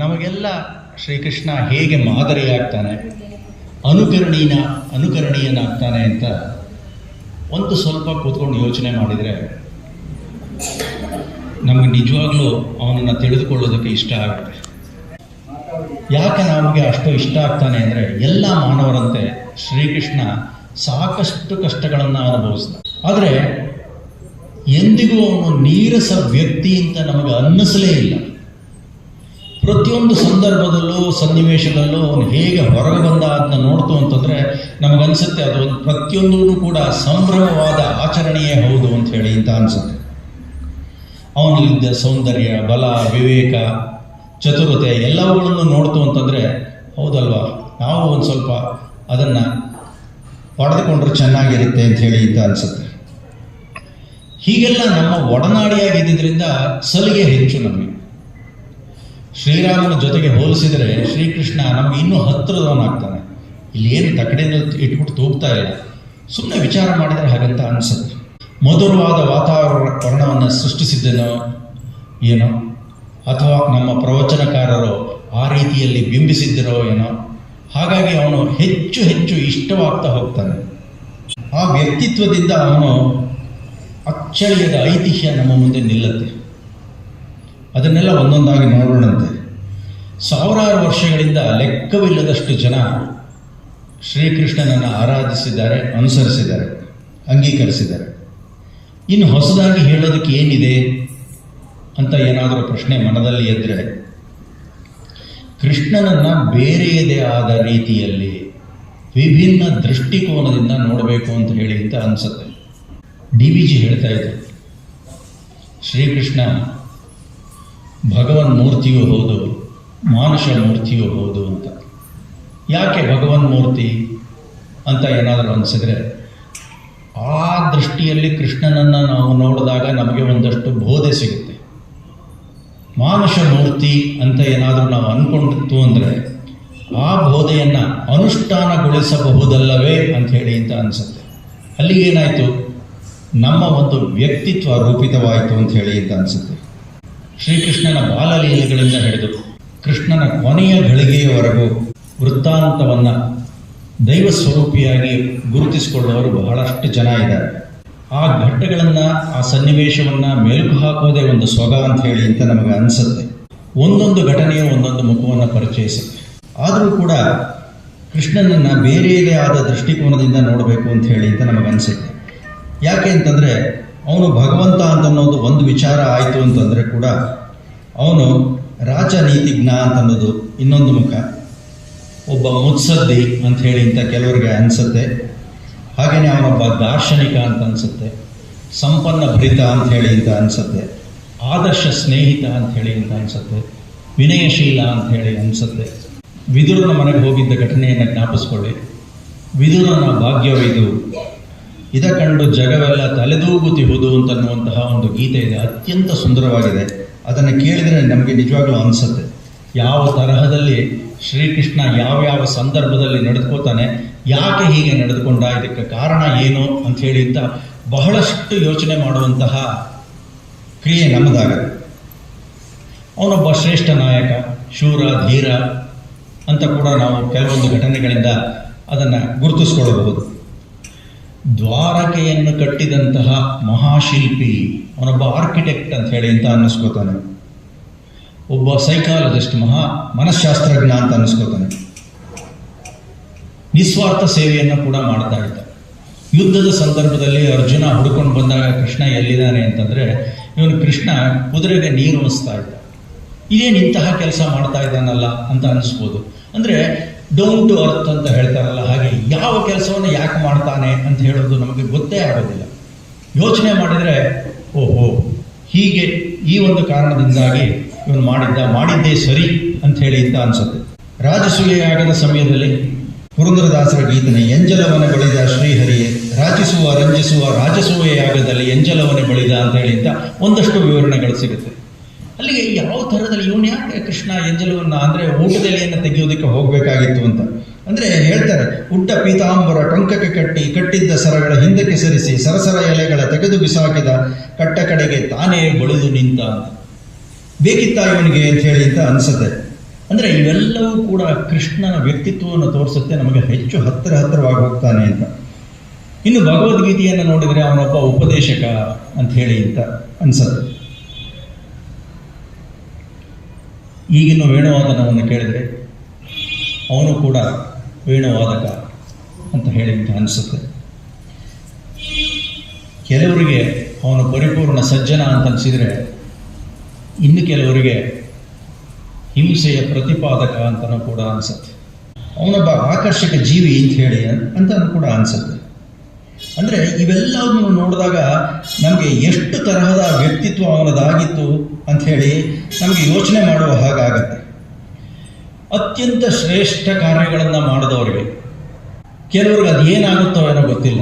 ನಮಗೆಲ್ಲ ಶ್ರೀಕೃಷ್ಣ ಹೇಗೆ ಮಾದರಿಯಾಗ್ತಾನೆ? ಅನುಕರಣೀನ, ಅನುಕರಣೀಯನಾಗ್ತಾನೆ ಅಂತ ಒಂದು ಸ್ವಲ್ಪ ಕೂತ್ಕೊಂಡು ಯೋಚನೆ ಮಾಡಿದರೆ ನಮಗೆ ನಿಜವಾಗ್ಲೂ ಅವನನ್ನು ತಿಳಿದುಕೊಳ್ಳೋದಕ್ಕೆ ಇಷ್ಟ ಆಗುತ್ತೆ. ಯಾಕೆ ನಮಗೆ ಅಷ್ಟು ಇಷ್ಟ ಆಗ್ತಾನೆ ಅಂದರೆ ಎಲ್ಲ ಮಾನವರಂತೆ ಶ್ರೀಕೃಷ್ಣ ಸಾಕಷ್ಟು ಕಷ್ಟಗಳನ್ನು ಅನುಭವಿಸ್ದ ಆದರೆ ಎಂದಿಗೂ ಅವನು ನೀರಸ ವ್ಯಕ್ತಿ ಅಂತ ನಮಗೆ ಅನ್ನಿಸಲೇ ಇಲ್ಲ. ಪ್ರತಿಯೊಂದು ಸಂದರ್ಭದಲ್ಲೂ, ಸನ್ನಿವೇಶದಲ್ಲೂ ಅವನು ಹೇಗೆ ಹೊರಗೆ ಬಂದ ಅದನ್ನ ನೋಡ್ತು ಅಂತಂದರೆ ನಮಗನ್ಸುತ್ತೆ, ಅದು ಒಂದು ಪ್ರತಿಯೊಂದೂ ಕೂಡ ಸಂಭ್ರಮವಾದ ಆಚರಣೆಯೇ ಹೌದು ಅಂತ ಹೇಳಿ ಅಂತ ಅನಿಸುತ್ತೆ. ಅವನಲ್ಲಿದ್ದ ಸೌಂದರ್ಯ, ಬಲ, ವಿವೇಕ, ಚತುರತೆ ಎಲ್ಲವುಗಳನ್ನು ನೋಡ್ತು ಅಂತಂದರೆ ಹೌದಲ್ವಾ? ನಾವು ಒಂದು ಸ್ವಲ್ಪ ಅದನ್ನು ಪಡೆದುಕೊಂಡ್ರೆ ಚೆನ್ನಾಗಿರುತ್ತೆ ಅಂತ ಹೇಳಿ ಅಂತ ಅನಿಸುತ್ತೆ. ಹೀಗೆಲ್ಲ ನಮ್ಮ ಒಡನಾಡಿಯಾಗಿದ್ದರಿಂದ ಸಲಿಗೆ ಹೆಚ್ಚು ನಮಗೆ. ಶ್ರೀರಾಮನ ಜೊತೆಗೆ ಹೋಲಿಸಿದರೆ ಶ್ರೀಕೃಷ್ಣ ನಮಗೆ ಇನ್ನೂ ಹತ್ತಿರದವನಾಗ್ತಾನೆ. ಇಲ್ಲಿ ಏನು ತಕಡೆಯಿಂದ ಇಟ್ಬಿಟ್ಟು ತೂಗ್ತಾ ಇಲ್ಲ. ಸುಮ್ಮನೆ ವಿಚಾರ ಮಾಡಿದರೆ ಹಾಗಂತ ಅನಿಸುತ್ತೆ. ಮಧುರವಾದ ವಾತಾವರಣವನ್ನು ಸೃಷ್ಟಿಸಿದ್ದೇನೋ ಏನೋ? ಅಥವಾ ನಮ್ಮ ಪ್ರವಚನಕಾರರು ಆ ರೀತಿಯಲ್ಲಿ ಬಿಂಬಿಸಿದ್ದರೋ ಏನೋ? ಹಾಗಾಗಿ ಅವನು ಹೆಚ್ಚು ಹೆಚ್ಚು ಇಷ್ಟವಾಗ್ತಾ ಹೋಗ್ತಾನೆ. ಆ ವ್ಯಕ್ತಿತ್ವದಿಂದ ಅವನು ಅಚ್ಚಳಿಯದ ಐತಿಹ್ಯ ನಮ್ಮ ಮುಂದೆ ನಿಲ್ಲುತ್ತೆ. ಅದನ್ನೆಲ್ಲ ಒಂದೊಂದಾಗಿ ನೋಡೋಣಂತೆ ಸಾವಿರಾರು ವರ್ಷಗಳಿಂದ ಲೆಕ್ಕವಿಲ್ಲದಷ್ಟು ಜನ ಶ್ರೀಕೃಷ್ಣನನ್ನು ಆರಾಧಿಸಿದ್ದಾರೆ, ಅನುಸರಿಸಿದ್ದಾರೆ, ಅಂಗೀಕರಿಸಿದ್ದಾರೆ. ಇನ್ನು ಹೊಸದಾಗಿ ಹೇಳೋದಕ್ಕೆ ಏನಿದೆ ಅಂತ ಏನಾದರೂ ಪ್ರಶ್ನೆ ಮನದಲ್ಲಿ ಎದ್ದರೆ ಕೃಷ್ಣನನ್ನು ಬೇರೆಯದೇ ಆದ ರೀತಿಯಲ್ಲಿ ವಿಭಿನ್ನ ದೃಷ್ಟಿಕೋನದಿಂದ ನೋಡಬೇಕು ಅಂತ ಹೇಳಿ ಅಂತ ಅನಿಸುತ್ತೆ. ಡಿ ವಿ ಜಿ ಹೇಳ್ತಾ ಇದ್ರು, ಶ್ರೀಕೃಷ್ಣ ಭಗವನ್ ಮೂರ್ತಿಯೂ ಹೌದು ಮಾನುಷ ಮೂರ್ತಿಯೂ ಹೌದು ಅಂತ. ಯಾಕೆ ಭಗವನ್ ಮೂರ್ತಿ ಅಂತ ಏನಾದರೂ ಅನಿಸಿದ್ರೆ, ಆ ದೃಷ್ಟಿಯಲ್ಲಿ ಕೃಷ್ಣನನ್ನು ನಾವು ನೋಡಿದಾಗ ನಮಗೆ ಒಂದಷ್ಟು ಬೋಧೆ ಸಿಗುತ್ತೆ. ಮಾನುಷ ಮೂರ್ತಿ ಅಂತ ಏನಾದರೂ ನಾವು ಅಂದ್ಕೊಂಡಿತ್ತು ಅಂದರೆ, ಆ ಬೋಧೆಯನ್ನು ಅನುಷ್ಠಾನಗೊಳಿಸಬಹುದಲ್ಲವೇ ಅಂತ ಹೇಳಿ ಅಂತ ಅನಿಸುತ್ತೆ. ಅಲ್ಲಿಗೇನಾಯಿತು? ನಮ್ಮ ಒಂದು ವ್ಯಕ್ತಿತ್ವ ರೂಪಿತವಾಯಿತು ಅಂತ ಹೇಳಿ ಅಂತ ಅನಿಸುತ್ತೆ. ಶ್ರೀಕೃಷ್ಣನ ಬಾಲಲೀಲೆಗಳಿಂದ ಹಿಡಿದು ಕೃಷ್ಣನ ಕೊನೆಯ ಗಳಿಗೆಯವರೆಗೂ ವೃತ್ತಾಂತವನ್ನು ದೈವ ಸ್ವರೂಪಿಯಾಗಿ ಗುರುತಿಸಿಕೊಳ್ಳುವವರು ಬಹಳಷ್ಟು ಜನ ಇದ್ದಾರೆ. ಆ ಘಟ್ಟಗಳನ್ನು, ಆ ಸನ್ನಿವೇಶವನ್ನು ಮೆಲುಕು ಹಾಕೋದೇ ಒಂದು ಸೊಗ ಅಂತ ಹೇಳಿ ಅಂತ ನಮಗೆ ಅನಿಸುತ್ತೆ. ಒಂದೊಂದು ಘಟನೆಯು ಒಂದೊಂದು ಮುಖವನ್ನು ಪರಿಚಯಿಸುತ್ತೆ. ಆದರೂ ಕೂಡ ಕೃಷ್ಣನನ್ನು ಬೇರೆಯದೇ ಆದ ದೃಷ್ಟಿಕೋನದಿಂದ ನೋಡಬೇಕು ಅಂತ ಹೇಳಿ ಅಂತ ನಮಗನ್ಸುತ್ತೆ ಯಾಕೆ ಅಂತಂದರೆ ಅವನು ಭಗವಂತ ಅಂತ ಅನ್ನೋದು ಒಂದು ವಿಚಾರ ಆಯಿತು ಅಂತಂದರೆ ಕೂಡ ಅವನು ರಾಜನೀತಿಜ್ಞ ಅಂತ ಅನ್ನೋದು ಇನ್ನೊಂದು ಮುಖ. ಒಬ್ಬ ಮುತ್ಸದ್ದಿ ಅಂತ ಹೇಳಿ ಅಂತ ಕೆಲವರಿಗೆ ಅನಿಸುತ್ತೆ. ಹಾಗೆಯೇ ಅವನೊಬ್ಬ ದಾರ್ಶನಿಕ ಅಂತ ಅನಿಸುತ್ತೆ. ಸಂಪನ್ನ ಭರಿತ ಅಂತ ಹೇಳಿ ಅಂತ ಅನಿಸುತ್ತೆ. ಆದರ್ಶ ಸ್ನೇಹಿತ ಅಂತ ಹೇಳಿ ಅಂತ ಅನಿಸುತ್ತೆ. ವಿನಯಶೀಲ ಅಂತ ಹೇಳಿ ಅನಿಸುತ್ತೆ. ವಿದುರನ ಮನೆಗೆ ಹೋಗಿದ್ದ ಘಟನೆಯನ್ನು ಜ್ಞಾಪಿಸ್ಕೊಳ್ಳಿ. ವಿದುರನ ಭಾಗ್ಯವಿದು ಇದ ಕಂಡು ಜಗವೆಲ್ಲ ತಲೆದೂಗುತ್ತಿಹುದು ಅಂತನ್ನುವಂತಹ ಒಂದು ಗೀತೆ ಇದೆ. ಅತ್ಯಂತ ಸುಂದರವಾಗಿದೆ. ಅದನ್ನು ಕೇಳಿದರೆ ನಮಗೆ ನಿಜವಾಗ್ಲೂ ಅನಿಸುತ್ತೆ. ಯಾವ ತರಹದಲ್ಲಿ ಶ್ರೀಕೃಷ್ಣ ಯಾವ್ಯಾವ ಸಂದರ್ಭದಲ್ಲಿ ನಡೆದುಕೋತಾನೆ, ಯಾಕೆ ಹೀಗೆ ನಡೆದುಕೊಂಡ, ಇದಕ್ಕೆ ಕಾರಣ ಏನು ಅಂತ ಹೇಳಿ ಅಂತ ಬಹಳಷ್ಟು ಯೋಚನೆ ಮಾಡುವಂತಹ ಕ್ರಿಯೆ ನಮ್ಮದಾಗತ್ತೆ. ಅವನೊಬ್ಬ ಶ್ರೇಷ್ಠ ನಾಯಕ, ಶೂರ, ಧೀರ ಅಂತ ಕೂಡ ನಾವು ಕೆಲವೊಂದು ಘಟನೆಗಳಿಂದ ಅದನ್ನು ಗುರುತಿಸ್ಕೊಳ್ಳಬಹುದು. ದ್ವಾರಕೆಯನ್ನು ಕಟ್ಟಿದಂತಹ ಮಹಾಶಿಲ್ಪಿ, ಅವನೊಬ್ಬ ಆರ್ಕಿಟೆಕ್ಟ್ ಅಂತ ಹೇಳಿ ಅಂತ ಅನ್ನಿಸ್ಕೋತಾನೆ. ಒಬ್ಬ ಸೈಕಾಲಜಿಸ್ಟ್ ಮಹಾ ಮನಃಶಾಸ್ತ್ರಜ್ಞ ಅಂತ ಅನ್ನಿಸ್ಕೋತಾನೆ. ನಿಸ್ವಾರ್ಥ ಸೇವೆಯನ್ನು ಕೂಡ ಮಾಡ್ತಾ ಇದ್ದ. ಯುದ್ಧದ ಸಂದರ್ಭದಲ್ಲಿ ಅರ್ಜುನ ಹುಡ್ಕೊಂಡು ಬಂದಾಗ ಕೃಷ್ಣ ಎಲ್ಲಿದ್ದಾನೆ ಅಂತಂದರೆ, ಇವನು ಕೃಷ್ಣ ಕುದುರೆಗೆ ನೀರು ಉಣಿಸ್ತಾ ಇದ್ದ. ಇದೇನು ಇಂತಹ ಕೆಲಸ ಮಾಡ್ತಾ ಇದ್ದಾನಲ್ಲ ಅಂತ ಅನಿಸ್ಬೋದು ಅಂದರೆ ಡೌನ್ ಟು ಅರ್ತ್ ಅಂತ ಹೇಳ್ತಾರಲ್ಲ, ಹಾಗೆ ಯಾವ ಕೆಲಸವನ್ನು ಯಾಕೆ ಮಾಡ್ತಾನೆ ಅಂತ ಹೇಳೋದು ನಮಗೆ ಗೊತ್ತೇ ಆಗೋದಿಲ್ಲ. ಯೋಚನೆ ಮಾಡಿದರೆ, ಓಹೋ, ಹೀಗೆ ಈ ಒಂದು ಕಾರಣದಿಂದಾಗಿ ಇವನು ಮಾಡಿದ್ದ, ಮಾಡಿದ್ದೇ ಸರಿ ಅಂತ ಹೇಳಿ ಅಂತ ಅನಿಸುತ್ತೆ. ರಾಜಸೂಯೆಯಾಗದ ಸಮಯದಲ್ಲಿ ಪುರಂದರದಾಸರ ಗೀತನೆ ಎಂಜಲವನ ಬಳಿದ ಶ್ರೀಹರಿಯೇ ರಾಜಿಸುವ ರಂಜಿಸುವ ರಾಜಸೂಯೆಯಾಗದಲ್ಲಿ ಎಂಜಲವನ ಬಳಿದ ಅಂತ ಹೇಳಿ ಒಂದಷ್ಟು ವಿವರಣೆಗಳು ಸಿಗುತ್ತೆ. ಅಲ್ಲಿಗೆ ಯಾವ ಥರದಲ್ಲಿ ಇವನು ಯಾಕೆ ಕೃಷ್ಣ ಎಂಜಲವನ್ನು, ಅಂದರೆ ಊಟದೆಲೆಯನ್ನು ತೆಗೆಯೋದಕ್ಕೆ ಹೋಗಬೇಕಾಗಿತ್ತು ಅಂತ. ಅಂದರೆ ಹೇಳ್ತಾರೆ, ಉಟ್ಟ ಪೀತಾಂಬರ ಟೊಂಕಕ್ಕೆ ಕಟ್ಟಿ, ಕಟ್ಟಿದ್ದ ಸರಗಳ ಹಿಂದಕ್ಕೆ ಸರಿಸಿ, ಸರಸರ ಎಲೆಗಳ ತೆಗೆದು ಬಿಸಾಕಿದ ಕಟ್ಟ ಕಡೆಗೆ ತಾನೇ ಬಳಿದು ನಿಂತ ಬೇಕಿತ್ತ ಇವನಿಗೆ ಅಂತ ಹೇಳಿ ಅಂತ ಅನಿಸುತ್ತೆ. ಅಂದರೆ ಇವೆಲ್ಲವೂ ಕೂಡ ಕೃಷ್ಣನ ವ್ಯಕ್ತಿತ್ವವನ್ನು ತೋರಿಸುತ್ತೆ, ನಮಗೆ ಹೆಚ್ಚು ಹತ್ತಿರ ಹತ್ತಿರವಾಗಿ ಹೋಗ್ತಾನೆ ಅಂತ. ಇನ್ನು ಭಗವದ್ಗೀತೆಯನ್ನು ನೋಡಿದರೆ ಅವನೊಬ್ಬ ಉಪದೇಶಕ ಅಂತ ಹೇಳಿ ಅಂತ ಅನ್ಸುತ್ತೆ. ಈಗಿನ ವೇಣುವಾದನವನ್ನು ಕೇಳಿದರೆ ಅವನು ಕೂಡ ವೇಣುವಾದಕ ಅಂತ ಹೇಳಿ ಅನಿಸುತ್ತೆ. ಕೆಲವರಿಗೆ ಅವನು ಪರಿಪೂರ್ಣ ಸಜ್ಜನ ಅಂತ ಅನಿಸಿದರೆ ಇನ್ನು ಕೆಲವರಿಗೆ ಹಿಂಸೆಯ ಪ್ರತಿಪಾದಕ ಅಂತಲೂ ಕೂಡ ಅನಿಸುತ್ತೆ. ಅವನೊಬ್ಬ ಆಕರ್ಷಕ ಜೀವಿ ಅಂತ ಹೇಳಿ ಅಂತ ಕೂಡ ಅನಿಸುತ್ತೆ. ಅಂದರೆ ಇವೆಲ್ಲವನ್ನು ನೋಡಿದಾಗ ನಮಗೆ ಎಷ್ಟು ತರಹದ ವ್ಯಕ್ತಿತ್ವ ಅವನದಾಗಿತ್ತು ಅಂಥೇಳಿ ನಮಗೆ ಯೋಚನೆ ಮಾಡುವ ಹಾಗಾಗತ್ತೆ. ಅತ್ಯಂತ ಶ್ರೇಷ್ಠ ಕಾರ್ಯಗಳನ್ನು ಮಾಡಿದವರಿಗೆ ಕೆಲವ್ರಿಗೆ ಅದು ಏನಾಗುತ್ತೋ ಏನೋ ಗೊತ್ತಿಲ್ಲ.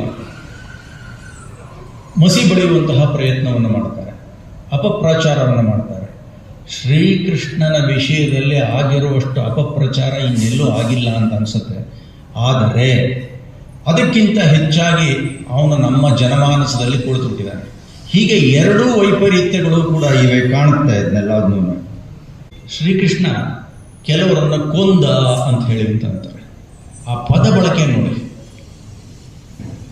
ಮಸಿ ಬಳಿಯುವಂತಹ ಪ್ರಯತ್ನವನ್ನು ಮಾಡ್ತಾರೆ, ಅಪಪ್ರಚಾರವನ್ನು ಮಾಡ್ತಾರೆ. ಶ್ರೀಕೃಷ್ಣನ ವಿಷಯದಲ್ಲಿ ಆಗಿರುವಷ್ಟು ಅಪಪ್ರಚಾರ ಇನ್ನೆಲ್ಲೂ ಆಗಿಲ್ಲ ಅಂತ ಅನಿಸುತ್ತೆ. ಆದರೆ ಅದಕ್ಕಿಂತ ಹೆಚ್ಚಾಗಿ ಅವನು ನಮ್ಮ ಜನಮಾನಸದಲ್ಲಿ ಕುಳಿತುಬಿಟ್ಟಿದ್ದಾನೆ. ಹೀಗೆ ಎರಡೂ ವೈಪರೀತ್ಯಗಳು ಕೂಡ ಇವೆ ಕಾಣುತ್ತಾ ಇದನ್ನೆಲ್ಲದನ್ನು ಶ್ರೀಕೃಷ್ಣ ಕೆಲವರನ್ನು ಕೊಂದ ಅಂತ ಹೇಳಿ ಅಂತಂತಾರೆ ಆ ಪದ ಬಳಕೆ ನೋಡಿ.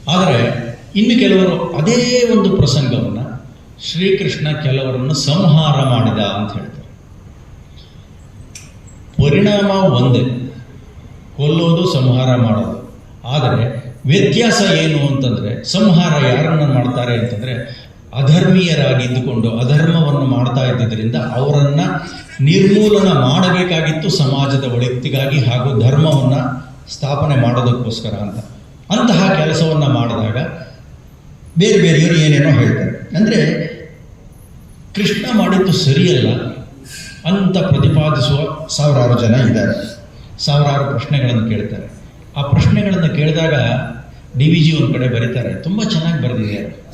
ಆದರೆ ಇನ್ನು ಕೆಲವರು ಅದೇ ಒಂದು ಪ್ರಸಂಗವನ್ನು ಶ್ರೀಕೃಷ್ಣ ಕೆಲವರನ್ನು ಸಂಹಾರ ಮಾಡಿದ ಅಂತ ಹೇಳ್ತಾರೆ. ಪರಿಣಾಮ ಒಂದೇ. ಕೊಲ್ಲೋದು, ಸಂಹಾರ ಮಾಡೋದು. ಆದರೆ ವ್ಯತ್ಯಾಸ ಏನು ಅಂತಂದರೆ, ಸಂಹಾರ ಯಾರನ್ನು ಮಾಡ್ತಾರೆ ಅಂತಂದರೆ ಅಧರ್ಮೀಯರಾಗಿದ್ದುಕೊಂಡು ಅಧರ್ಮವನ್ನು ಮಾಡ್ತಾ ಇದ್ದಿದ್ದರಿಂದ ಅವರನ್ನು ನಿರ್ಮೂಲನ ಮಾಡಬೇಕಾಗಿತ್ತು ಸಮಾಜದ ಒಳಿತಿಗಾಗಿ ಹಾಗೂ ಧರ್ಮವನ್ನು ಸ್ಥಾಪನೆ ಮಾಡೋದಕ್ಕೋಸ್ಕರ ಅಂತ. ಅಂತಹ ಕೆಲಸವನ್ನು ಮಾಡಿದಾಗ ಬೇರೆ ಬೇರೆಯವರು ಏನೇನೋ ಹೇಳ್ತಾರೆ. ಅಂದರೆ, ಕೃಷ್ಣ ಮಾಡಿದ್ದು ಸರಿಯಲ್ಲ, ಅಂತ ಪ್ರತಿಪಾದಿಸುವ ಸಾವಿರಾರು ಜನ ಇದ್ದಾರೆ. ಸಾವಿರಾರು ಪ್ರಶ್ನೆಗಳನ್ನು ಕೇಳ್ತಾರೆ. ಆ ಪ್ರಶ್ನೆಗಳನ್ನು ಕೇಳಿದಾಗ ಡಿ ವಿ ಜಿ ಒಂದು ಕಡೆ ಬರೀತಾರೆ. ತುಂಬ ಚೆನ್ನಾಗಿ ಬರೆದಿದ್ದಾರೆ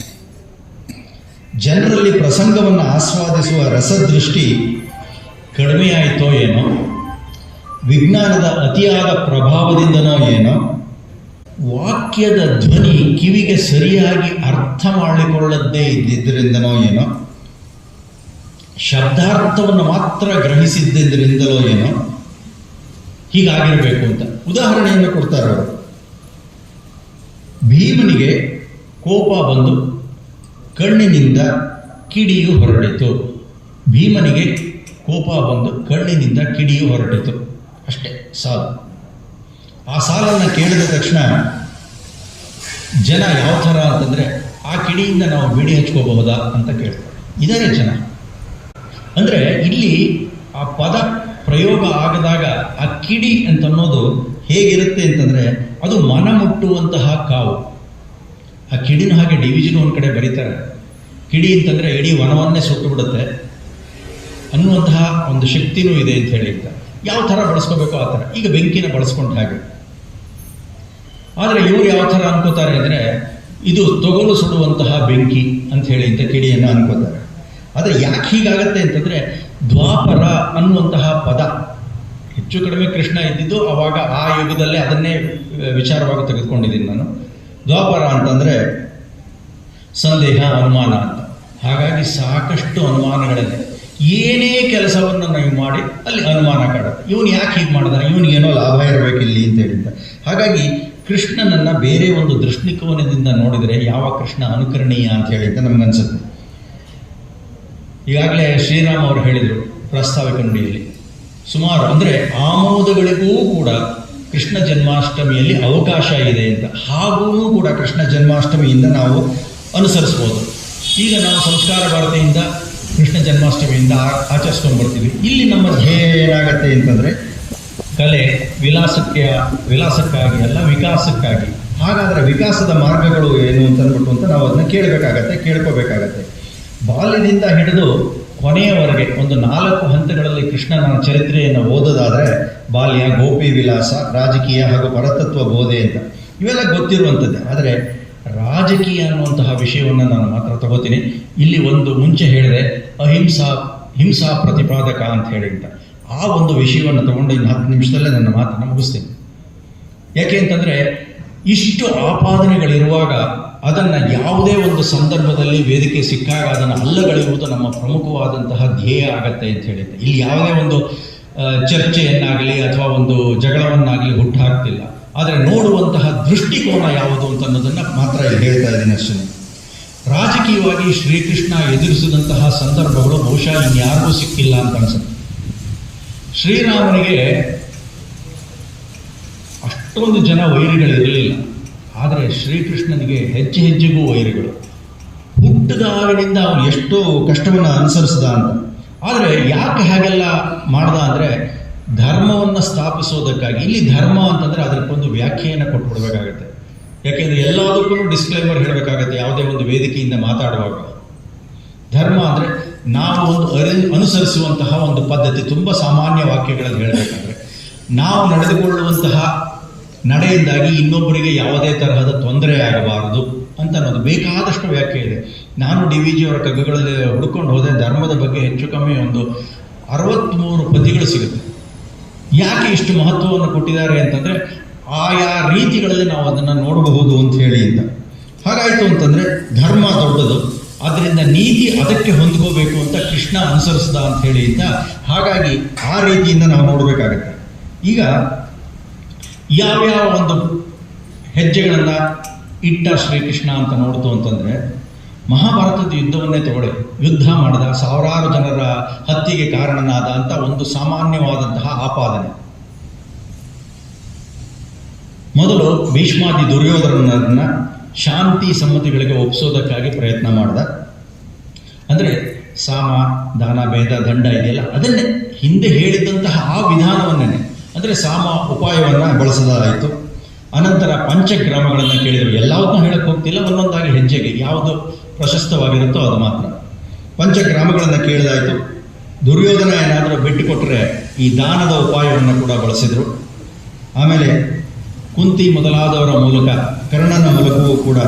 ಜನರಲ್ಲಿ ಪ್ರಸಂಗವನ್ನು ಆಸ್ವಾದಿಸುವ ರಸದೃಷ್ಟಿ ಕಡಿಮೆಯಾಯಿತೋ ಏನೋ? ವಿಜ್ಞಾನದ ಅತಿಯಾದ ಪ್ರಭಾವದಿಂದನೋ ಏನೋ? ವಾಕ್ಯದ ಧ್ವನಿ ಕಿವಿಗೆ ಸರಿಯಾಗಿ ಅರ್ಥ ಮಾಡಿಕೊಳ್ಳದ್ದೇ ಇದ್ದಿದ್ದರಿಂದನೋ ಏನೋ? ಶಬ್ದಾರ್ಥವನ್ನು ಮಾತ್ರ ಗ್ರಹಿಸಿದ್ದರಿಂದಲೋ ಏನೋ? ಹೀಗಾಗಿರಬೇಕು ಅಂತ. ಉದಾಹರಣೆಯನ್ನು ಕೊಡ್ತಾರೆ ಅವರು. ಭೀಮನಿಗೆ ಕೋಪ ಬಂದು ಕಣ್ಣಿನಿಂದ ಕಿಡಿಯು ಹೊರಟಿತು ಭೀಮನಿಗೆ ಕೋಪ ಬಂದು ಕಣ್ಣಿನಿಂದ ಕಿಡಿಯು ಹೊರಟಿತು ಅಷ್ಟೇ, ಸಾಲು. ಆ ಸಾಲನ್ನು ಕೇಳಿದ ತಕ್ಷಣ ಜನ ಯಾವ ಥರ ಅಂತಂದರೆ, ಆ ಕಿಡಿಯಿಂದ ನಾವು ಬಿಡಿ ಹಚ್ಕೋಬಹುದಾ ಅಂತ ಕೇಳ್ತಾರೆ. ಇದಾರೆ ಜನ. ಅಂದರೆ ಇಲ್ಲಿ ಆ ಪದ ಪ್ರಯೋಗ ಆಗದಾಗ ಆ ಕಿಡಿ ಅಂತ ಅನ್ನೋದು ಹೇಗಿರುತ್ತೆ ಅಂತಂದರೆ ಅದು ಮನ ಮುಟ್ಟುವಂತಹ ಕಾವು. ಆ ಕಿಡಿನ ಹಾಗೆ ಡಿವಿಜನ್ ಒಂದು ಕಡೆ ಬರೀತಾರೆ. ಕಿಡಿ ಅಂತಂದರೆ ಇಡೀ ವನವನ್ನೇ ಸುಟ್ಟು ಬಿಡುತ್ತೆ ಅನ್ನುವಂತಹ ಒಂದು ಶಕ್ತಿನೂ ಇದೆ ಅಂತ ಹೇಳಿ ಅಂತ ಯಾವ ಥರ ಬಳಸ್ಕೋಬೇಕೋ ಆ ಥರ. ಈಗ ಬೆಂಕಿನ ಬಳಸ್ಕೊಂಡು ಹಾಗೆ. ಆದರೆ ಇವರು ಯಾವ ಥರ ಅನ್ಕೋತಾರೆ ಅಂದರೆ, ಇದು ತೊಗಲು ಸುಡುವಂತಹ ಬೆಂಕಿ ಅಂತ ಹೇಳಿ ಅಂತ ಕಿಡಿಯನ್ನು ಅನ್ಕೋತಾರೆ. ಆದರೆ ಯಾಕೆ ಹೀಗಾಗತ್ತೆ ಅಂತಂದರೆ ದ್ವಾಪರ ಅನ್ನುವಂತಹ ಪದ ಹೆಚ್ಚು ಕಡಿಮೆ ಕೃಷ್ಣ ಇದ್ದಿದ್ದು ಆವಾಗ ಆ ಯುಗದಲ್ಲೇ ಅದನ್ನೇ ವಿಚಾರವಾಗಿ ತೆಗೆದುಕೊಂಡಿದ್ದೀನಿ ನಾನು. ದ್ವಾಪರ ಅಂತಂದರೆ ಸಂದೇಹ, ಅನುಮಾನ ಅಂತ. ಹಾಗಾಗಿ ಸಾಕಷ್ಟು ಅನುಮಾನಗಳಿದೆ. ಏನೇ ಕೆಲಸವನ್ನು ನೀವು ಮಾಡಿ ಅಲ್ಲಿ ಅನುಮಾನ ಕಾಡುತ್ತೆ. ಇವನು ಯಾಕೆ ಹೀಗೆ ಮಾಡಿದಾನೆ? ಇವನಿಗೇನೋ ಲಾಭ ಇರಬೇಕಿಲ್ಲಿ ಅಂತ ಹೇಳಿದ್ದ. ಹಾಗಾಗಿ ಕೃಷ್ಣನನ್ನು ಬೇರೆ ಒಂದು ದೃಷ್ಟಿಕೋನದಿಂದ ನೋಡಿದರೆ ಯಾವ ಕೃಷ್ಣ ಅನುಕರಣೀಯ ಅಂತ ಹೇಳಿ ಅಂತ ನಮಗನ್ಸುತ್ತೆ. ಈಗಾಗಲೇ ಶ್ರೀರಾಮ್ ಅವರು ಹೇಳಿದರು ಪ್ರಾಸ್ತಾವಿಕ ನುಡಿಯಲ್ಲಿ. ಸುಮಾರು ಅಂದರೆ ಆಮೋದಗಳಿಗೂ ಕೂಡ ಕೃಷ್ಣ ಜನ್ಮಾಷ್ಟಮಿಯಲ್ಲಿ ಅವಕಾಶ ಇದೆ ಅಂತ. ಹಾಗೂ ಕೂಡ ಕೃಷ್ಣ ಜನ್ಮಾಷ್ಟಮಿಯಿಂದ ನಾವು ಅನುಸರಿಸ್ಬೋದು. ಈಗ ನಾವು ಸಂಸ್ಕಾರ ಭಾರತಿಯಿಂದ ಕೃಷ್ಣ ಜನ್ಮಾಷ್ಟಮಿಯಿಂದ ಆಚರಿಸ್ಕೊಂಡು ಬರ್ತೀವಿ. ಇಲ್ಲಿ ನಮ್ಮ ಧ್ಯೇಯ ಏನಾಗತ್ತೆ ಅಂತಂದರೆ ಕಲೆ ವಿಲಾಸಕ್ಕೆ, ವಿಲಾಸಕ್ಕಾಗಿ ಅಲ್ಲ, ವಿಕಾಸಕ್ಕಾಗಿ. ಹಾಗಾದರೆ ವಿಕಾಸದ ಮಾರ್ಗಗಳು ಏನು ಅಂತ ಅಂದ್ಬಿಟ್ಟು ಅಂತ ನಾವು ಅದನ್ನ ಕೇಳಬೇಕಾಗತ್ತೆ, ಕೇಳ್ಕೋಬೇಕಾಗತ್ತೆ. ಬಾಲ್ಯದಿಂದ ಹಿಡಿದು ಕೊನೆಯವರೆಗೆ ಒಂದು ನಾಲ್ಕು ಹಂತಗಳಲ್ಲಿ ಕೃಷ್ಣನ ಚರಿತ್ರೆಯನ್ನು ಓದೋದಾದರೆ ಬಾಲ್ಯ ಗೋಪಿ ವಿಲಾಸ ರಾಜಕೀಯ ಹಾಗೂ ಪರತತ್ವ ಬೋಧೆ ಅಂತ. ಇವೆಲ್ಲ ಗೊತ್ತಿರುವಂಥದ್ದೇ. ಆದರೆ ರಾಜಕೀಯ ಅನ್ನುವಂತಹ ವಿಷಯವನ್ನು ನಾನು ಮಾತ್ರ ತಗೋತೀನಿ. ಇಲ್ಲಿ ಒಂದು ಮುಂಚೆ ಹೇಳಿದೆ ಅಹಿಂಸಾ, ಹಿಂಸಾ ಪ್ರತಿಪಾದಕ ಅಂತ ಹೇಳಿ ಅಂತ. ಆ ಒಂದು ವಿಷಯವನ್ನು ತಗೊಂಡು ಇನ್ನು ಹತ್ತು ನಿಮಿಷದಲ್ಲೇ ನನ್ನ ಮಾತನ್ನು ಮುಗಿಸ್ತೀನಿ. ಯಾಕೆ ಅಂತಂದರೆ ಇಷ್ಟು ಆಪಾದನೆಗಳಿರುವಾಗ ಅದನ್ನು ಯಾವುದೇ ಒಂದು ಸಂದರ್ಭದಲ್ಲಿ ವೇದಿಕೆ ಸಿಕ್ಕಾಗ ಅದನ್ನು ಅಲ್ಲಗಳೆಯುವುದು ನಮ್ಮ ಪ್ರಮುಖವಾದಂತಹ ಧ್ಯೇಯ ಆಗತ್ತೆ ಅಂತ ಹೇಳಿದ್ದೆ. ಇಲ್ಲಿ ಯಾವುದೇ ಒಂದು ಚರ್ಚೆಯನ್ನಾಗಲಿ ಅಥವಾ ಒಂದು ಜಗಳವನ್ನಾಗಲಿ ಹುಟ್ಟಾಗ್ತಿಲ್ಲ ಆದರೆ ನೋಡುವಂತಹ ದೃಷ್ಟಿಕೋನ ಯಾವುದು ಅಂತ ಅನ್ನೋದನ್ನು ಮಾತ್ರ ಇಲ್ಲಿ ಹೇಳ್ತಾ ಇದ್ದೀನಿ ಅಷ್ಟೇ. ರಾಜಕೀಯವಾಗಿ ಶ್ರೀಕೃಷ್ಣ ಎದುರಿಸಿದಂತಹ ಸಂದರ್ಭಗಳು ಬಹುಶಃ ಇನ್ಯಾರಿಗೂ ಸಿಕ್ಕಿಲ್ಲ ಅಂತ ಅನ್ಸುತ್ತೆ. ಶ್ರೀರಾಮನಿಗೆ ಅಷ್ಟೊಂದು ಜನ ವೈರಿಗಳಿರಲಿಲ್ಲ. ಆದರೆ ಶ್ರೀಕೃಷ್ಣನಿಗೆ ಹೆಜ್ಜೆ ಹೆಜ್ಜೆಗೂ ವೈರಿಗಳು. ಹುಟ್ಟಿದಾಗಿನಿಂದ ಅವನು ಎಷ್ಟು ಕಷ್ಟವನ್ನು ಅನುಸರಿಸಿದ ಅಂತ. ಆದರೆ ಯಾಕೆ ಹಾಗೆಲ್ಲ ಮಾಡ್ದ ಅಂದರೆ ಧರ್ಮವನ್ನು ಸ್ಥಾಪಿಸೋದಕ್ಕಾಗಿ, ಇಲ್ಲಿ ಧರ್ಮ ಅಂತಂದರೆ ಅದಕ್ಕೊಂದು ವ್ಯಾಖ್ಯೆಯನ್ನು ಕೊಟ್ಬಿಡ್ಬೇಕಾಗತ್ತೆ. ಯಾಕೆಂದರೆ ಎಲ್ಲದಕ್ಕೂ ಡಿಸ್ಕ್ಲೈಮರ್ ಹೇಳಬೇಕಾಗತ್ತೆ, ಯಾವುದೇ ಒಂದು ವೇದಿಕೆಯಿಂದ ಮಾತಾಡುವಾಗ. ಧರ್ಮ ಅಂದರೆ ನಾವು ಒಂದು ಅರಿ, ಅನುಸರಿಸುವಂತಹ ಒಂದು ಪದ್ಧತಿ, ತುಂಬ ಸಾಮಾನ್ಯ ವಾಕ್ಯಗಳಲ್ಲಿ ಹೇಳಬೇಕಂದ್ರೆ, ನಾವು ನಡೆದುಕೊಳ್ಳುವಂತಹ ನಡೆಯಿಂದಾಗಿ ಇನ್ನೊಬ್ಬರಿಗೆ ಯಾವುದೇ ತರಹದ ತೊಂದರೆ ಆಗಬಾರದು ಅಂತ ಅನ್ನೋದು ಬೇಕಾದಷ್ಟು ವ್ಯಾಖ್ಯೆ ಇದೆ. ನಾನು ಡಿ ವಿ ಜಿಯವರ ಕಗ್ಗಗಳಲ್ಲಿ ಹುಡ್ಕೊಂಡು ಹೋದೆ, ಧರ್ಮದ ಬಗ್ಗೆ ಹೆಚ್ಚು ಕಮ್ಮಿ ಒಂದು ಅರವತ್ತ್ಮೂರು ಪದ್ಯಗಳು ಸಿಗುತ್ತೆ. ಯಾಕೆ ಇಷ್ಟು ಮಹತ್ವವನ್ನು ಕೊಟ್ಟಿದ್ದಾರೆ ಅಂತಂದರೆ, ಆಯಾ ರೀತಿಗಳಲ್ಲಿ ನಾವು ಅದನ್ನು ನೋಡಬಹುದು ಅಂತ ಹೇಳಿ ಅಂತ. ಹಾಗಾಯಿತು ಅಂತಂದರೆ, ಧರ್ಮ ದೊಡ್ಡದು ಆದ್ದರಿಂದ ನೀತಿ ಅದಕ್ಕೆ ಹೊಂದ್ಕೋಬೇಕು ಅಂತ ಕೃಷ್ಣ ಅನುಸರಿಸ್ದ ಅಂತ ಹೇಳಿ ಅಂತ ಹಾಗಾಗಿ ಆ ರೀತಿಯಿಂದ ನಾವು ನೋಡಬೇಕಾಗತ್ತೆ. ಈಗ ಯಾವ್ಯಾವ ಒಂದು ಹೆಜ್ಜೆಗಳನ್ನು ಇಟ್ಟ ಶ್ರೀಕೃಷ್ಣ ಅಂತ ನೋಡ್ತು ಅಂತಂದರೆ, ಮಹಾಭಾರತದ ಯುದ್ಧವನ್ನೇ ತಗೊಳ್ಳಿ. ಯುದ್ಧ ಮಾಡಿದ ಸಾವಿರಾರು ಜನರ ಹತ್ಯೆಗೆ ಕಾರಣನಾದ ಅಂತ ಒಂದು ಸಾಮಾನ್ಯವಾದಂತಹ ಆಪಾದನೆ. ಮೊದಲು ಭೀಷ್ಮಾದಿ ದುರ್ಯೋಧನರನ್ನ ಶಾಂತಿ ಸಮ್ಮತಿಗಳಿಗೆ ಒಪ್ಪಿಸೋದಕ್ಕಾಗಿ ಪ್ರಯತ್ನ ಮಾಡ್ದ. ಅಂದರೆ ಸಾಮ, ದಾನ, ಭೇದ, ದಂಡ ಇದೆಯಲ್ಲ, ಅದನ್ನೇ ಹಿಂದೆ ಹೇಳಿದ್ದಂತಹ ಆ ವಿಧಾನವನ್ನೇ ಅಂದರೆ ಸಾಮ ಉಪಾಯವನ್ನು ಬಳಸಲಾಯಿತು ಅನಂತರ ಪಂಚಗ್ರಾಮಗಳನ್ನು ಕೇಳಿದರು. ಎಲ್ಲವನ್ನೂ ಹೇಳಕ್ಕೆ ಹೋಗ್ತಿಲ್ಲ, ಒಂದೊಂದಾಗಿ ಹೆಜ್ಜೆಗೆ ಯಾವುದು ಪ್ರಶಸ್ತವಾಗಿರುತ್ತೋ ಅದು ಮಾತ್ರ. ಪಂಚಗ್ರಾಮಗಳನ್ನು ಕೇಳಿದಾಯಿತು. ದುರ್ಯೋಧನ ಏನಾದರೂ ಬಿಟ್ಟು ಕೊಟ್ಟರೆ ಈ ದಾನದ ಉಪಾಯವನ್ನು ಕೂಡ ಬಳಸಿದರು. ಆಮೇಲೆ ಕುಂತಿ ಮೊದಲಾದವರ ಮೂಲಕ, ಕರ್ಣನ ಮೂಲಕವೂ ಕೂಡ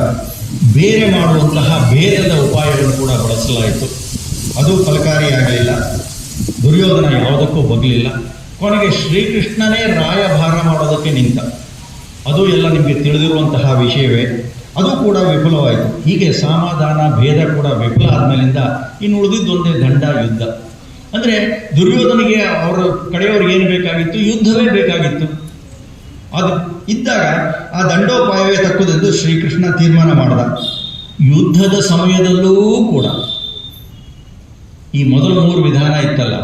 ಬೇರೆ ಮಾಡುವಂತಹ ಭೇದದ ಉಪಾಯವನ್ನು ಕೂಡ ಬಳಸಲಾಯಿತು. ಅದು ಫಲಕಾರಿಯಾಗಲಿಲ್ಲ. ದುರ್ಯೋಧನ ಯಾವುದಕ್ಕೂ ಬಗ್ಲಿಲ್ಲ. ಕೊನೆಗೆ ಶ್ರೀಕೃಷ್ಣನೇ ರಾಯಭಾರ ಮಾಡೋದಕ್ಕೆ ನಿಂತ. ಅದು ಎಲ್ಲ ನಿಮಗೆ ತಿಳಿದಿರುವಂತಹ ವಿಷಯವೇ. ಅದು ಕೂಡ ವಿಫಲವಾಯಿತು. ಹೀಗೆ ಸಮಾಧಾನ, ಭೇದ ಕೂಡ ವಿಫಲ ಆದಮೇಲಿಂದ ಇನ್ನು ಉಳಿದಿದ್ದೊಂದೇ ದಂಡ ಯುದ್ಧ. ಅಂದರೆ ದುರ್ಯೋಧನಿಗೆ ಅವರ ಕಡೆಯವ್ರಿಗೆ ಏನು ಬೇಕಾಗಿತ್ತು? ಯುದ್ಧವೇ ಬೇಕಾಗಿತ್ತು. ಅದು ಇದ್ದಾಗ ಆ ದಂಡೋಪಾಯವೇ ತಕ್ಕುದೆಂದು ಶ್ರೀಕೃಷ್ಣ ತೀರ್ಮಾನ ಮಾಡಿದ. ಯುದ್ಧದ ಸಮಯದಲ್ಲೂ ಕೂಡ. ಈ ಮೊದಲ ಮೂರು ವಿಧಾನ ಇತ್ತಲ್ಲ,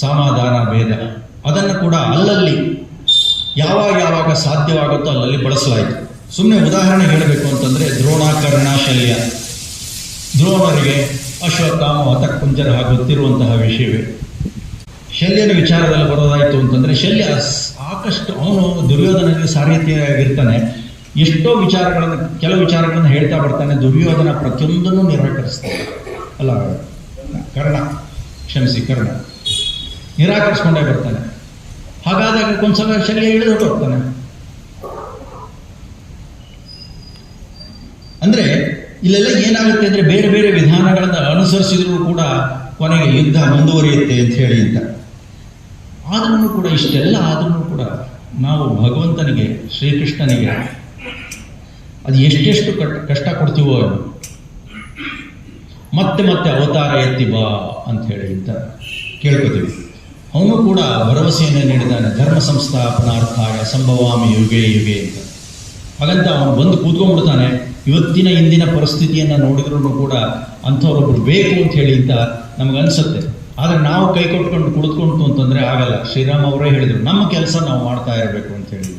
ಸಮಾಧಾನ, ಭೇದ. ಅದನ್ನು ಕೂಡ ಅಲ್ಲಲ್ಲಿ ಯಾವಾಗ ಯಾವಾಗ ಸಾಧ್ಯವಾಗುತ್ತೋ ಅಲ್ಲಲ್ಲಿ ಬಳಸಲಾಯಿತು. ಸುಮ್ಮನೆ ಉದಾಹರಣೆ ಹೇಳಬೇಕು ಅಂತಂದರೆ ದ್ರೋಣ ಕರ್ಣ ಶಲ್ಯ ದ್ರೋಣರಿಗೆ ಅಶ್ವತ್ಥಾಮ ಹತಕುಂಜರ ಹಾಗೂ ಗೊತ್ತಿರುವಂತಹ ವಿಷಯವೇ. ಶಲ್ಯನ ವಿಚಾರದಲ್ಲಿ ಬರೋದಾಯಿತು ಅಂತಂದರೆ ಶಲ್ಯ ಸಾಕಷ್ಟು ಅವನು ದುರ್ಯೋಧನಿಗೆ ಸಾರಥಿಯಾಗಿರ್ತಾನೆ ಎಷ್ಟೋ ವಿಚಾರಗಳನ್ನು ಕೆಲವು ವಿಚಾರಗಳನ್ನು ಹೇಳ್ತಾ ಬರ್ತಾನೆ, ದುರ್ಯೋಧನ ಪ್ರತಿಯೊಂದನ್ನು ನಿರಾಕರಿಸ್ತಾನೆ. ಅಲ್ಲ, ಕರ್ಣ, ಕ್ಷಮಿಸಿ, ಕರ್ಣ. ನಿರಾಕರಿಸ್ಕೊಂಡೇ ಬರ್ತಾನೆ. ಹಾಗಾದಾಗ ಒಂದ್ಸಲ ಶಲ್ಯ ಇಳಿದು ಹೋಗ್ತಾನೆ. ಅಂದ್ರೆ ಇಲ್ಲೆಲ್ಲ ಏನಾಗುತ್ತೆ ಅಂದ್ರೆ ಬೇರೆ ಬೇರೆ ವಿಧಾನಗಳನ್ನು ಅನುಸರಿಸಿದ್ರು ಕೂಡ ಕೊನೆಗೆ ಯುದ್ಧ ಮುಂದುವರಿಯುತ್ತೆ ಅಂತ ಹೇಳಿ ಅಂತ. ಆದ್ರೂ ಕೂಡ ಇಷ್ಟೆಲ್ಲ ಆದ್ರೂ ಕೂಡ ನಾವು ಭಗವಂತನಿಗೆ, ಶ್ರೀಕೃಷ್ಣನಿಗೆ ಅದು ಎಷ್ಟೆಷ್ಟು ಕಷ್ಟ ಕೊಡ್ತೀವೋ ಮತ್ತೆ ಮತ್ತೆ ಅವತಾರ ಎತ್ತಿ ಬಾ ಅಂತ ಹೇಳಿ ಅಂತ ಕೇಳ್ಕೊತೀವಿ. ಅವನು ಕೂಡ ಭರವಸೆಯನ್ನು ನೀಡಿದ್ದಾನೆ. ಧರ್ಮ ಸಂಸ್ಥಾಪನಾರ್ಥಾಯ ಸಂಭವಾಮಿ ಯುಗೆ ಯುಗೆ ಅಂತ. ಹಾಗಂತ ಅವನು ಬಂದು ಕೂತ್ಕೊಂಡ್ಬಿಡ್ತಾನೆ. ಇವತ್ತಿನ ಇಂದಿನ ಪರಿಸ್ಥಿತಿಯನ್ನು ನೋಡಿದ್ರೂ ಕೂಡ ಅಂಥವ್ರೊಬ್ರು ಬೇಕು ಅಂತ ಹೇಳಿ ಅಂತ ಅನಿಸುತ್ತೆ. ಆದರೆ ನಾವು ಕೈ ಕೊಟ್ಕೊಂಡು ಕುಳಿತುಕೊಂಡು ಅಂತಂದರೆ ಆಗಲ್ಲ. ಶ್ರೀರಾಮ್ ಅವರೇ ಹೇಳಿದರು, ನಮ್ಮ ಕೆಲಸ ನಾವು ಮಾಡ್ತಾ ಇರಬೇಕು ಅಂತ ಹೇಳಿ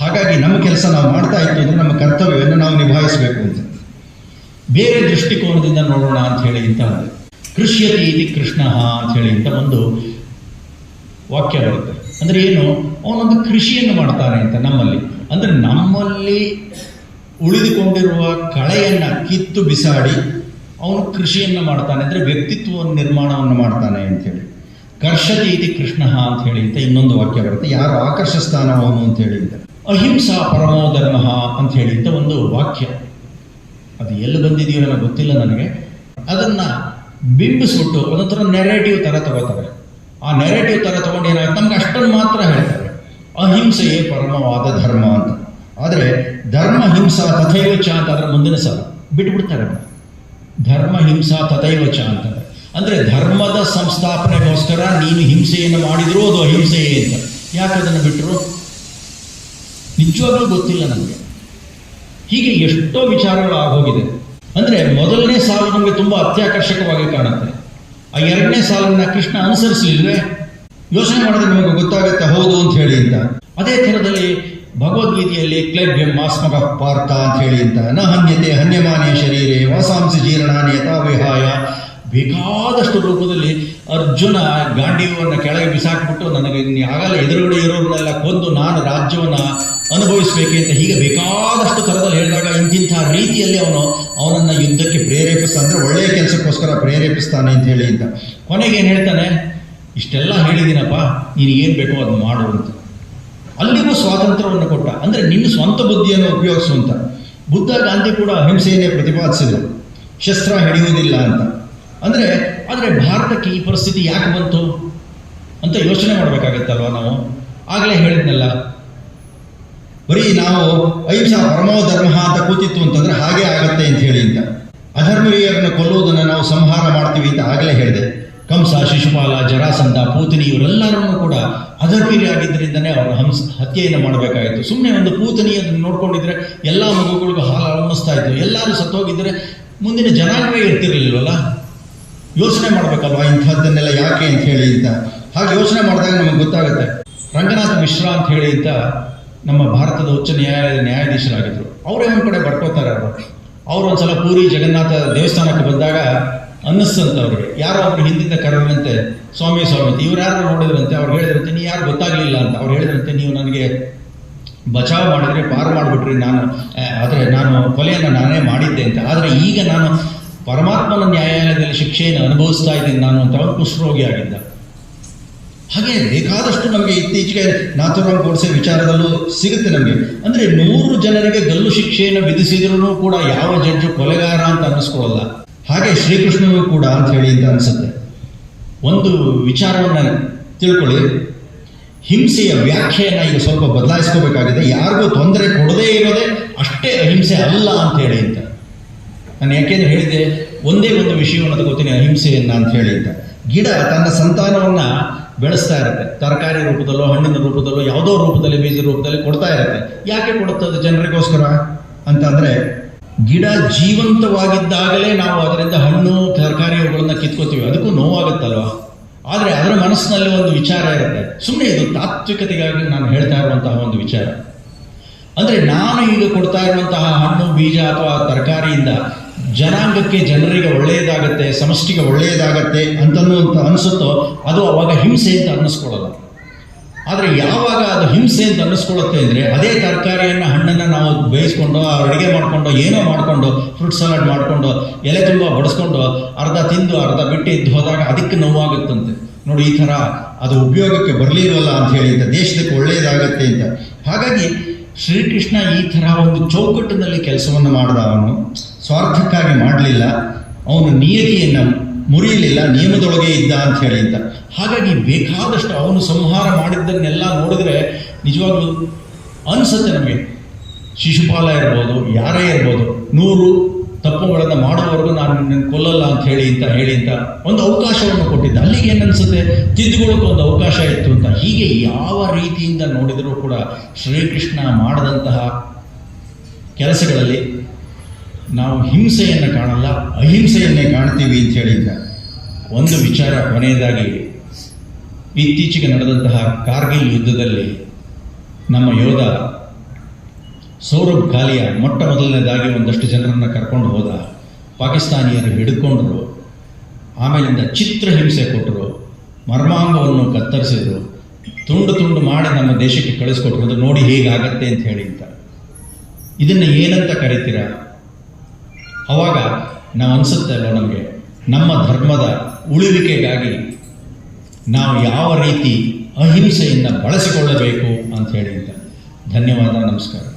ಹಾಗಾಗಿ ನಮ್ಮ ಕೆಲಸ ನಾವು ಮಾಡ್ತಾ ಇತ್ತು ಅಂದರೆ ನಮ್ಮ ಕರ್ತವ್ಯವನ್ನು ನಾವು ನಿಭಾಯಿಸಬೇಕು ಅಂತ. ಬೇರೆ ದೃಷ್ಟಿಕೋನದಿಂದ ನೋಡೋಣ ಅಂತ ಹೇಳಿ ಅಂತ ಕೃಷ್ಯತಿ ಇತಿ ಕೃಷ್ಣ ಅಂತ ಹೇಳಿ ಅಂತ ಒಂದು ವಾಕ್ಯ ಬರುತ್ತೆ. ಅಂದರೆ ಏನು? ಅವನೊಂದು ಕೃಷಿಯನ್ನು ಮಾಡ್ತಾನೆ ಅಂತ ನಮ್ಮಲ್ಲಿ. ಅಂದರೆ ನಮ್ಮಲ್ಲಿ ಉಳಿದುಕೊಂಡಿರುವ ಕಳೆಯನ್ನು ಕಿತ್ತು ಬಿಸಾಡಿ ಅವನು ಕೃಷಿಯನ್ನು ಮಾಡ್ತಾನೆ ಅಂದರೆ ವ್ಯಕ್ತಿತ್ವವನ್ನು ನಿರ್ಮಾಣವನ್ನು ಮಾಡ್ತಾನೆ ಅಂತೇಳಿ ಕರ್ಷತಿ ಇತಿ ಕೃಷ್ಣ ಅಂತ ಹೇಳಿ ಅಂತ ಇನ್ನೊಂದು ವಾಕ್ಯ ಬರುತ್ತೆ. ಯಾರು ಆಕರ್ಷಿಸ್ತಾನ ಅವನು ಅಂತ ಹೇಳಿ ಅಂತ. ಅಹಿಂಸಾ ಪರಮೋ ಧರ್ಮ ಅಂತ ಹೇಳಿ ಅಂತ ಒಂದು ವಾಕ್ಯ. ಅದು ಎಲ್ಲಿ ಬಂದಿದೆಯೋ ನನಗೆ ಗೊತ್ತಿಲ್ಲ ನನಗೆ. ಅದನ್ನು ಬಿಂಬಿಸ್ಬಿಟ್ಟು ಒಂದೊಂದು ನೆರೇಟಿವ್ ಥರ ತಗೋತಾರೆ. ಆ ನೆರೇಟಿವ್ ಥರ ತಗೊಂಡು ಏನಾಗುತ್ತೆ? ನಮ್ಗೆ ಅಷ್ಟನ್ನು ಮಾತ್ರ ಹೇಳ್ತಾರೆ. ಅಹಿಂಸೆಯೇ ಪರಮವಾದ ಧರ್ಮ ಅಂತ. ಆದರೆ ಧರ್ಮ, ಹಿಂಸಾ, ತಥೈವ ಚ ಅಂತ ಅದರ ಮುಂದಿನ ಸಲ ಬಿಟ್ಬಿಡ್ತಾರೆ ಧರ್ಮ, ಹಿಂಸಾ, ತಥೈವ ಚ ಅಂತ. ಅಂದರೆ ಧರ್ಮದ ಸಂಸ್ಥಾಪನೆಗೋಸ್ಕರ ನೀನು ಹಿಂಸೆಯನ್ನು ಮಾಡಿದರೂ ಅದು ಅಹಿಂಸೆಯೇ ಅಂತ. ಯಾಕೆ ಅದನ್ನು ಬಿಟ್ಟರು ನಿಜವಾಗ್ಲೂ ಗೊತ್ತಿಲ್ಲ ನನಗೆ ಹೀಗೆ ಎಷ್ಟೋ ವಿಚಾರಗಳು ಆಗೋಗಿದೆ. ಅಂದರೆ ಮೊದಲನೇ ಸಾಲು ನಮಗೆ ತುಂಬ ಅತ್ಯಾಕರ್ಷಕವಾಗಿ ಕಾಣುತ್ತೆ. ಆ ಎರಡನೇ ಸಾಲನ್ನ ಕೃಷ್ಣ ಅನುಸರಿಸಲಿಲ್ವೇ? ಯೋಚನೆ ಮಾಡಿದ್ರೆ ನಿಮಗೆ ಗೊತ್ತಾಗುತ್ತೆ, ಹೌದು ಅಂತ ಹೇಳಿ ಅಂತ. ಅದೇ ಥರದಲ್ಲಿ ಭಗವದ್ಗೀತೆಯಲ್ಲಿ ಕ್ಲೈಬ್ಯಂ ಮಾಸ್ಮಗ ಪಾರ್ಥ ಅಂತ ಹೇಳಿ ಅಂತ, ನ ಹನ್ಯತೆ ಹನ್ಯಮಾನೇ ಶರೀರೇ ವಾಸಾಂಸಿ ಜೀರ್ಣಾನಿ ಯಥಾ ವಿಹಾಯ ಬೇಕಾದಷ್ಟು ರೂಪದಲ್ಲಿ ಅರ್ಜುನ ಗಾಂಡೀವವನ್ನು ಕೆಳಗೆ ಬಿಸಾಕ್ಬಿಟ್ಟು ನನಗೆ ಆಗಲ್ಲ ಎದುರುಗಡೆ ಇರೋರನ್ನೆಲ್ಲ ಕೊಂದು ನಾನು ರಾಜ್ಯವನ್ನು ಅನುಭವಿಸಬೇಕೆ ಅಂತ ಹೀಗೆ ಬೇಕಾದಷ್ಟು ಥರದಲ್ಲಿ ಹೇಳಿದಾಗ ಇಂತಿಂಥ ರೀತಿಯಲ್ಲಿ ಅವನು ಅವನನ್ನು ಯುದ್ಧಕ್ಕೆ ಪ್ರೇರೇಪಿಸ್ತಾ ಅಂದರೆ ಒಳ್ಳೆಯ ಕೆಲಸಕ್ಕೋಸ್ಕರ ಪ್ರೇರೇಪಿಸ್ತಾನೆ ಅಂತ ಹೇಳಿ ಅಂತ. ಕೊನೆಗೆ ಏನು ಹೇಳ್ತಾನೆ? ಇಷ್ಟೆಲ್ಲ ಹೇಳಿದ್ದೀನಪ್ಪ, ನೀನು ಏನು ಬೇಕೋ ಅದು ಮಾಡು ಅಂತ. ಅಲ್ಲಿಗೂ ಸ್ವಾತಂತ್ರ್ಯವನ್ನು ಕೊಟ್ಟ. ಅಂದರೆ ನಿನ್ನ ಸ್ವಂತ ಬುದ್ಧಿಯನ್ನು ಉಪಯೋಗಿಸುವಂತ ಬುದ್ಧ ಗಾಂಧಿ ಕೂಡ ಅಹಿಂಸೆಯನ್ನೇ ಪ್ರತಿಪಾದಿಸಿದರು. ಶಸ್ತ್ರ ಹಿಡಿಯುವುದಿಲ್ಲ ಅಂತ. ಅಂದರೆ, ಆದರೆ ಭಾರತಕ್ಕೆ ಈ ಪರಿಸ್ಥಿತಿ ಯಾಕೆ ಬಂತು ಅಂತ ಯೋಚನೆ ಮಾಡಬೇಕಾಗತ್ತಲ್ವ ನಾವು? ಆಗಲೇ ಹೇಳಿದ್ನಲ್ಲ, ಬರೀ ನಾವು ಅಹಿಂಸಾ ಪರಮೋ ಧರ್ಮ ಅಂತ ಕೂತಿತ್ತು ಅಂತಂದ್ರೆ ಹಾಗೆ ಆಗತ್ತೆ ಅಂತ ಹೇಳಿ ಅಂತ. ಅಧರ್ಮೀಯರನ್ನು ಕೊಲ್ಲುವುದನ್ನು ನಾವು ಸಂಹಾರ ಮಾಡ್ತೀವಿ ಅಂತ ಆಗಲೇ ಹೇಳಿದೆ. ಕಂಸ, ಶಿಶುಪಾಲ, ಜರಾಸಂಧ, ಪೂತನಿ ಇವರೆಲ್ಲರನ್ನೂ ಕೂಡ ಅಧರ್ಮೀಯರಾಗಿದ್ದರಿಂದನೇ ಅವರ ಹಂಸ ಹತ್ಯೆಯನ್ನು ಮಾಡಬೇಕಾಯಿತು ಸುಮ್ಮನೆ ಒಂದು ಪೂತನಿ ಅದನ್ನು ನೋಡ್ಕೊಂಡಿದ್ರೆ ಎಲ್ಲ ಮಗುಗಳಿಗೂ ಹಾಲು ಅಳಮಿಸ್ತಾ ಇತ್ತು ಎಲ್ಲರೂ ಸತ್ತೋಗಿದ್ದರೆ ಮುಂದಿನ ಜನಾಂಗವೇ ಇರ್ತಿರ್ಲಿಲ್ವಲ್ಲ? ಯೋಚನೆ ಮಾಡಬೇಕಲ್ವಾ ಇಂಥದ್ದನ್ನೆಲ್ಲ ಯಾಕೆ ಅಂತ ಹೇಳಿ ಅಂತ? ಹಾಗೆ ಯೋಚನೆ ಮಾಡಿದಾಗ ನಮಗೆ ಗೊತ್ತಾಗುತ್ತೆ. ರಂಗನಾಥ ಮಿಶ್ರಾ ಅಂತ ಹೇಳಿ ಅಂತ ನಮ್ಮ ಭಾರತದ ಉಚ್ಚ ನ್ಯಾಯಾಲಯದ ನ್ಯಾಯಾಧೀಶರಾಗಿದ್ದರು ಅವರೇ ಒಂದು ಕಡೆ ಬರ್ಕೋತಾರೆ ಅವರು. ಅವರು ಒಂದ್ಸಲ ಪೂರಿ ಜಗನ್ನಾಥ ದೇವಸ್ಥಾನಕ್ಕೆ ಬಂದಾಗ ಅನ್ನಿಸ್ತಂತ ಅವ್ರಿಗೆ ಯಾರೋ ಒಬ್ರು ಹಿಂದಿಂದ ಕರೆದ್ರಂತೆ, ಸ್ವಾಮಿ ಸ್ವಾಮಿ ಇವ್ರು ಯಾರು ನೋಡಿದ್ರಂತೆ, ಅವ್ರು ಹೇಳಿದ್ರಂತೆ, ನೀ ಯಾರು ಗೊತ್ತಾಗ್ಲಿಲ್ಲ ಅಂತ. ಅವ್ರು ಹೇಳಿದ್ರಂತೆ, ನೀವು ನನಗೆ ಬಚಾವ್ ಮಾಡಿದ್ರೆ ಪಾರು ಮಾಡಿಬಿಟ್ರಿ. ನಾನು ಆದರೆ ನಾನು ಕೊಲೆಯನ್ನು ನಾನೇ ಮಾಡಿದ್ದೆ ಅಂತ. ಆದರೆ ಈಗ ನಾನು ಪರಮಾತ್ಮನ ನ್ಯಾಯಾಲಯದಲ್ಲಿ ಶಿಕ್ಷೆಯನ್ನು ಅನುಭವಿಸ್ತಾ ಇದ್ದೀನಿ ನಾನು ಅಂತ ಕುಷ್ಠರೋಗಿ ಆಗಿದ್ದ. ಹಾಗೆ ಬೇಕಾದಷ್ಟು ನಮಗೆ ಇತ್ತೀಚೆಗೆ ನಾಥುರಾಮ್ ಗೋಡ್ಸೆ ವಿಚಾರದಲ್ಲೂ ಸಿಗುತ್ತೆ ನಮಗೆ. ಅಂದರೆ ನೂರು ಜನರಿಗೆ ಗಲ್ಲು ಶಿಕ್ಷೆಯನ್ನು ವಿಧಿಸಿದ್ರೂ ಕೂಡ ಯಾವ ಜಡ್ಜು ಕೊಲೆಗಾರ ಅಂತ ಅನ್ನಿಸ್ಕೊಳ್ಳಲ್ಲ. ಹಾಗೆ ಶ್ರೀಕೃಷ್ಣನು ಕೂಡ ಅಂತ ಹೇಳಿ ಅಂತ ಅನಿಸುತ್ತೆ. ಒಂದು ವಿಚಾರವನ್ನು ತಿಳ್ಕೊಳ್ಳಿ. ಹಿಂಸೆಯ ವ್ಯಾಖ್ಯೆಯನ್ನು ಈಗ ಸ್ವಲ್ಪ ಬದಲಾಯಿಸ್ಕೋಬೇಕಾಗಿದೆ. ಯಾರಿಗೂ ತೊಂದರೆ ಕೊಡದೇ ಇರೋದೇ ಅಷ್ಟೇ ಅಹಿಂಸೆ ಅಲ್ಲ ಅಂತ ಹೇಳಿ ಅಂತ. ನಾನು ಯಾಕೆಂದ್ರೆ ಹೇಳಿದೆ, ಒಂದೇ ಒಂದು ವಿಷಯವನ್ನು ತಗೋತೀನಿ, ಅಹಿಂಸೆಯನ್ನ ಅಂತ ಹೇಳಿ ಅಂತ. ಗಿಡ ತನ್ನ ಸಂತಾನವನ್ನ ಬೆಳೆಸ್ತಾ ಇರುತ್ತೆ. ತರಕಾರಿ ರೂಪದಲ್ಲೋ, ಹಣ್ಣಿನ ರೂಪದಲ್ಲೋ, ಯಾವುದೋ ರೂಪದಲ್ಲಿ, ಬೀಜ ರೂಪದಲ್ಲಿ ಕೊಡ್ತಾ ಇರುತ್ತೆ. ಯಾಕೆ ಕೊಡುತ್ತದೆ ಜನರಿಗೋಸ್ಕರ? ಅಂತಂದರೆ, ಗಿಡ ಜೀವಂತವಾಗಿದ್ದಾಗಲೇ ನಾವು ಅದರಿಂದ ಹಣ್ಣು, ತರಕಾರಿ ಅವುಗಳನ್ನ ಕಿತ್ಕೋತೀವಿ. ಅದಕ್ಕೂ ನೋವಾಗುತ್ತಲ್ವಾ? ಆದರೆ ಅದರ ಮನಸ್ಸಿನಲ್ಲಿ ಒಂದು ವಿಚಾರ ಇರುತ್ತೆ. ಸುಮ್ಮನೆ ಇದು ತಾತ್ವಿಕತೆಗಾಗಿ ನಾನು ಹೇಳ್ತಾ ಇರುವಂತಹ ಒಂದು ವಿಚಾರ. ಅಂದರೆ ನಾನು ಈಗ ಕೊಡ್ತಾ ಇರುವಂತಹ ಹಣ್ಣು, ಬೀಜ ಅಥವಾ ತರಕಾರಿಯಿಂದ ಜನಾಂಗಕ್ಕೆ ಜನರಿಗೆ ಒಳ್ಳೆಯದಾಗತ್ತೆ, ಸಮಷ್ಟಿಗೆ ಒಳ್ಳೆಯದಾಗತ್ತೆ ಅಂತನೂ ಅಂತ ಅನಿಸುತ್ತೋ ಅದು ಅವಾಗ ಹಿಂಸೆ ಅಂತ ಅನ್ನಿಸ್ಕೊಳ್ಳಲ್ಲ ಆದರೆ ಯಾವಾಗ ಅದು ಹಿಂಸೆ ಅಂತ ಅನ್ನಿಸ್ಕೊಳ್ಳುತ್ತೆ ಅಂದರೆ ಅದೇ ತರಕಾರಿಯನ್ನು, ಹಣ್ಣನ್ನು ನಾವು ಬೇಯಿಸ್ಕೊಂಡು ಅಡುಗೆ ಮಾಡಿಕೊಂಡು, ಏನೋ ಮಾಡಿಕೊಂಡು, ಫ್ರೂಟ್ ಸಲಾಡ್ ಮಾಡಿಕೊಂಡು, ಎಲೆ ತುಂಬ ಬಡಿಸ್ಕೊಂಡು, ಅರ್ಧ ತಿಂದು, ಅರ್ಧ ಬಿಟ್ಟು ಇದ್ದು ಹೋದಾಗ ಅದಕ್ಕೆ ನೋವಾಗುತ್ತಂತೆ. ನೋಡಿ ಈ ಥರ ಅದು ಉಪಯೋಗಕ್ಕೆ ಬರಲಿಲ್ವಲ್ಲ ಅಂತ ಹೇಳಿ ಅಂತ, ದೇಶದಕ್ಕೆ ಒಳ್ಳೆಯದಾಗತ್ತೆ ಅಂತ. ಹಾಗಾಗಿ ಶ್ರೀಕೃಷ್ಣ ಈ ಥರ ಒಂದು ಚೌಕಟ್ಟಿನಲ್ಲಿ ಕೆಲಸವನ್ನು ಮಾಡಿದ ಅವನು ಮಾಡಲಿಲ್ಲ. ಅವನು ನಿಯತಿಯನ್ನು ಮುರಿಯಲಿಲ್ಲ, ನಿಯಮದೊಳಗೆ ಇದ್ದ ಅಂತ ಹೇಳಿ ಅಂತ. ಹಾಗಾಗಿ ಬೇಕಾದಷ್ಟು ಅವನು ಸಂಹಾರ ಮಾಡಿದ್ದನ್ನೆಲ್ಲ ನೋಡಿದ್ರೆ ನಿಜವಾಗ್ಲೂ ಅನಿಸುತ್ತೆ ನಮಗೆ. ಶಿಶುಪಾಲ ಇರ್ಬೋದು, ಯಾರೇ ಇರ್ಬೋದು, ನೂರು ತಪ್ಪುಗಳನ್ನು ಮಾಡುವವರೆಗೂ ನಾನು ನಿನ್ನ ಕೊಲ್ಲಲ್ಲ ಅಂತ ಹೇಳಿ ಅಂತ ಹೇಳಿ ಅಂತ ಒಂದು ಅವಕಾಶವನ್ನು ಕೊಟ್ಟಿದ್ದ. ಅಲ್ಲಿಗೆ ಏನನ್ಸುತ್ತೆ ತಿದ್ದುಕೊಳ್ಳೋಕೆ ಒಂದು ಅವಕಾಶ ಇತ್ತು ಅಂತ. ಹೀಗೆ ಯಾವ ರೀತಿಯಿಂದ ನೋಡಿದರೂ ಕೂಡ ಶ್ರೀಕೃಷ್ಣ ಮಾಡಿದಂತಹ ಕೆಲಸಗಳಲ್ಲಿ ನಾವು ಹಿಂಸೆಯನ್ನು ಕಾಣಲ್ಲ, ಅಹಿಂಸೆಯನ್ನೇ ಕಾಣ್ತೀವಿ ಅಂತ ಹೇಳಿದ್ದ. ಒಂದು ವಿಚಾರ ಕೊನೆಯದಾಗಿ, ಇತ್ತೀಚೆಗೆ ನಡೆದಂತಹ ಕಾರ್ಗಿಲ್ ಯುದ್ಧದಲ್ಲಿ ನಮ್ಮ ಯೋಧ ಸೌರಭ್ ಖಾಲಿಯ ಮೊಟ್ಟ ಮೊದಲನೇದಾಗಿ ಒಂದಷ್ಟು ಜನರನ್ನು ಕರ್ಕೊಂಡು ಹೋದ ಪಾಕಿಸ್ತಾನಿಯರು ಹಿಡ್ಕೊಂಡ್ರು. ಆಮೇಲಿಂದ ಚಿತ್ರಹಿಂಸೆ ಕೊಟ್ಟರು ಮರ್ಮಾಂಗವನ್ನು ಕತ್ತರಿಸಿದ್ರು. ತುಂಡು ತುಂಡು ಮಾಡಿ ನಮ್ಮ ದೇಶಕ್ಕೆ ಕಳಿಸ್ಕೊಟ್ರು. ಅದು ನೋಡಿ ಹೇಗಾಗತ್ತೆ ಅಂತ ಹೇಳಿ ಅಂತ ಇದನ್ನು ಏನಂತ ಕರಿತೀರಾ? ಅವಾಗ ನಾವು ಅನಿಸುತ್ತೆ ನಮಗೆ? ನಮ್ಮ ಧರ್ಮದ ಉಳಿವಿಕೆಗಾಗಿ ನಾವು ಯಾವ ರೀತಿ ಅಹಿಂಸೆಯನ್ನು ಬಳಸಿಕೊಳ್ಳಬೇಕು ಅಂತ ಹೇಳಿದ್ದ ಧನ್ಯವಾದ, ನಮಸ್ಕಾರ.